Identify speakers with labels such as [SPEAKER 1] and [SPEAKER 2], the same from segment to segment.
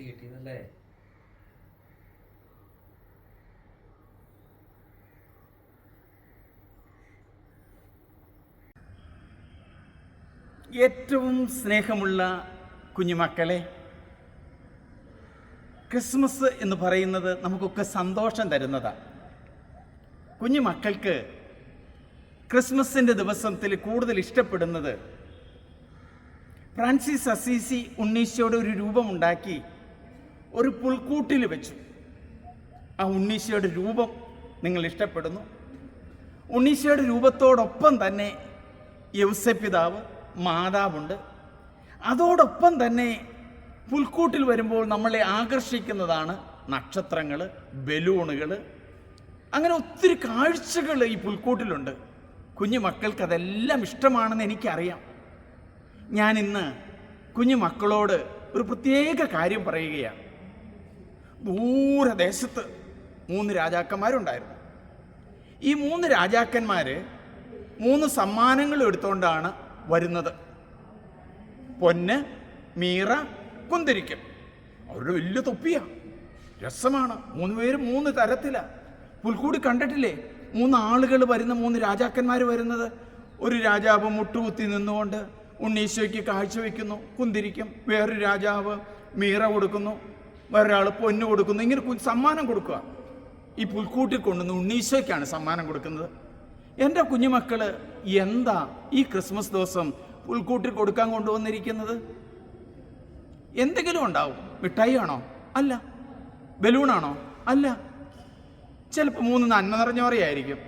[SPEAKER 1] കത്തി കിട്ടിയെന്നല്ലേ?
[SPEAKER 2] ഏറ്റവും സ്നേഹമുള്ള കുഞ്ഞുമക്കളെ ക്രിസ്മസ് എന്ന് പറയുന്നത് നമുക്കൊക്കെ സന്തോഷം തരുന്നതാണ് കുഞ്ഞുമക്കൾക്ക് ക്രിസ്മസിന്റെ ദിവസത്തിൽ കൂടുതൽ ഇഷ്ടപ്പെടുന്നത് ഫ്രാൻസിസ് അസീസി ഉണ്ണീശോയുടെ ഒരു രൂപമുണ്ടാക്കി ഒരു പുൽക്കൂട്ടിൽ വെച്ചു. ആ ഉണ്ണീശയുടെ രൂപം നിങ്ങൾ ഇഷ്ടപ്പെടുന്നു. ഉണ്ണീശയുടെ രൂപത്തോടൊപ്പം തന്നെ യൗസപിതാവ് മാതാവുണ്ട്. അതോടൊപ്പം തന്നെ പുൽക്കൂട്ടിൽ വരുമ്പോൾ നമ്മളെ ആകർഷിക്കുന്നതാണ് നക്ഷത്രങ്ങൾ ബലൂണുകൾ അങ്ങനെ ഒത്തിരി കാഴ്ചകൾ ഈ പുൽക്കൂട്ടിലുണ്ട്. കുഞ്ഞു മക്കൾക്ക് അതെല്ലാം ഇഷ്ടമാണെന്ന് എനിക്കറിയാം. ഞാൻ ഇന്ന് കുഞ്ഞു മക്കളോട് ഒരു പ്രത്യേക കാര്യം പറയുകയാണ്. ദൂരദേശത്ത് മൂന്ന് രാജാക്കന്മാരുണ്ടായിരുന്നു. ഈ മൂന്ന് രാജാക്കന്മാർ മൂന്ന് സമ്മാനങ്ങൾ എടുത്തുകൊണ്ടാണ് വരുന്നത്. പൊന്ന് മീറ കുന്തിരിക്കും അവരുടെ വലിയ തൊപ്പിയാണ് രസമാണ്. മൂന്ന് പേര് മൂന്ന് തരത്തിലാണ് പുൽക്കൂടി കണ്ടിട്ടില്ലേ? മൂന്ന് ആളുകൾ വരുന്ന മൂന്ന് രാജാക്കന്മാർ വരുന്നത്. ഒരു രാജാവ് മുട്ടുകുത്തി നിന്നുകൊണ്ട് ഉണ്ണീശോയ്ക്ക് കാഴ്ചവെക്കുന്നു. കുന്തിരിക്കും വേറൊരു രാജാവ് മീറ കൊടുക്കുന്നു. വേറൊരാൾ പൊന്ന് കൊടുക്കുന്നു. ഇങ്ങനെ സമ്മാനം കൊടുക്കുക. ഈ പുൽക്കൂട്ടിൽ കൊണ്ടുവന്ന് ഉണ്ണീശോയ്ക്കാണ് സമ്മാനം കൊടുക്കുന്നത്. എന്റെ കുഞ്ഞുമക്കൾ എന്താ ഈ ക്രിസ്മസ് ദിവസം പുൽക്കൂട്ടിൽ കൊടുക്കാൻ കൊണ്ടുവന്നിരിക്കുന്നത്? എന്തെങ്കിലും ഉണ്ടാവും. മിഠായി ആണോ? അല്ല. ബലൂണാണോ അല്ല. ചിലപ്പോൾ മൂന്ന് നന്മ നിറഞ്ഞോറിയായിരിക്കും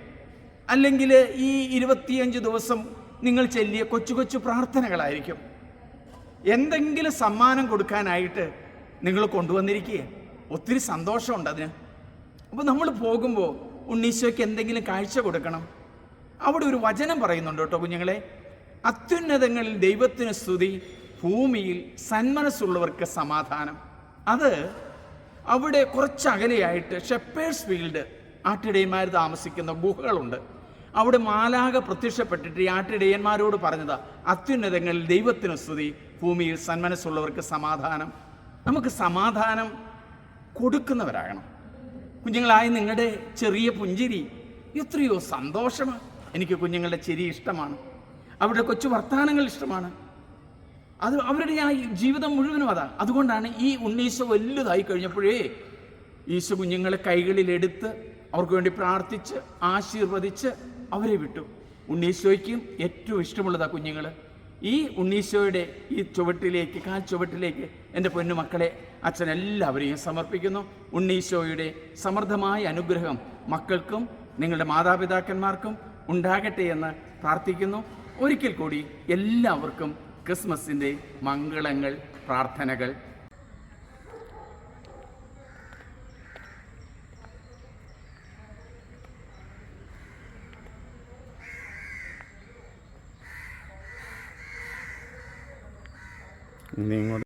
[SPEAKER 2] അല്ലെങ്കിൽ ഈ ഇരുപത്തിയഞ്ച് ദിവസം നിങ്ങൾ ചെല്ലിയ കൊച്ചു കൊച്ചു പ്രാർത്ഥനകളായിരിക്കും. എന്തെങ്കിലും സമ്മാനം കൊടുക്കാനായിട്ട് നിങ്ങൾ കൊണ്ടുവന്നിരിക്കുക ഒത്തിരി സന്തോഷമുണ്ട് അതിന്. അപ്പോൾ നമ്മൾ പോകുമ്പോൾ ഉണ്ണീശോയ്ക്ക് എന്തെങ്കിലും കാഴ്ച കൊടുക്കണം. അവിടെ ഒരു വചനം പറയുന്നുണ്ട് കേട്ടോ കുഞ്ഞുങ്ങളെ. അത്യുന്നതങ്ങളിൽ ദൈവത്തിന് സ്തുതി ഭൂമിയിൽ സന്മനസ്സുള്ളവർക്ക് സമാധാനം. അത് അവിടെ കുറച്ച് അകലെയായിട്ട് ഷെപ്പേഴ്സ് ഫീൽഡ് ആട്ടിടയന്മാർ താമസിക്കുന്ന ഗുഹകളുണ്ട്. അവിടെ മാലാക പ്രത്യക്ഷപ്പെട്ടിട്ട് ഈ ആട്ടിടയന്മാരോട് പറഞ്ഞതാ അത്യുന്നതങ്ങളിൽ ദൈവത്തിന് സ്തുതി ഭൂമിയിൽ സന്മനസ്സുള്ളവർക്ക് സമാധാനം. നമുക്ക് സമാധാനം കൊടുക്കുന്നവരാകണം. കുഞ്ഞുങ്ങളായ നിങ്ങളുടെ ചെറിയ പുഞ്ചിരി എത്രയോ സന്തോഷമാണ്. എനിക്ക് കുഞ്ഞുങ്ങളുടെ ചിരി ഇഷ്ടമാണ്. അവരുടെ കൊച്ചു വർത്തമാനങ്ങൾ ഇഷ്ടമാണ്. അത് അവരുടെ ആ ജീവിതം മുഴുവനും അതാണ് അതുകൊണ്ടാണ് ഈ ഉണ്ണീശോ വലുതായി കഴിഞ്ഞപ്പോഴേ ഈശോ കുഞ്ഞുങ്ങളെ കൈകളിലെടുത്ത് അവർക്ക് വേണ്ടി പ്രാർത്ഥിച്ച് ആശീർവദിച്ച് അവരെ വിട്ടു. ഉണ്ണീശോയ്ക്കും ഏറ്റവും ഇഷ്ടമുള്ളതാണ് കുഞ്ഞുങ്ങൾ ഈ ഉണ്ണീശോയുടെ ഈ ചുവട്ടിലേക്ക് കാൽ ചുവട്ടിലേക്ക് എന്റെ പൊന്നുമക്കളെ അച്ഛൻ എല്ലാവരെയും സമർപ്പിക്കുന്നു. ഉണ്ണീശോയുടെ സമൃദ്ധമായ അനുഗ്രഹം മക്കൾക്കും നിങ്ങളുടെ മാതാപിതാക്കന്മാർക്കും ഉണ്ടാകട്ടെ എന്ന് പ്രാർത്ഥിക്കുന്നു. ഒരിക്കൽ കൂടി എല്ലാവർക്കും ക്രിസ്മസിന്റെ മംഗളങ്ങൾ പ്രാർത്ഥനകൾ
[SPEAKER 3] നിങ്ങൾ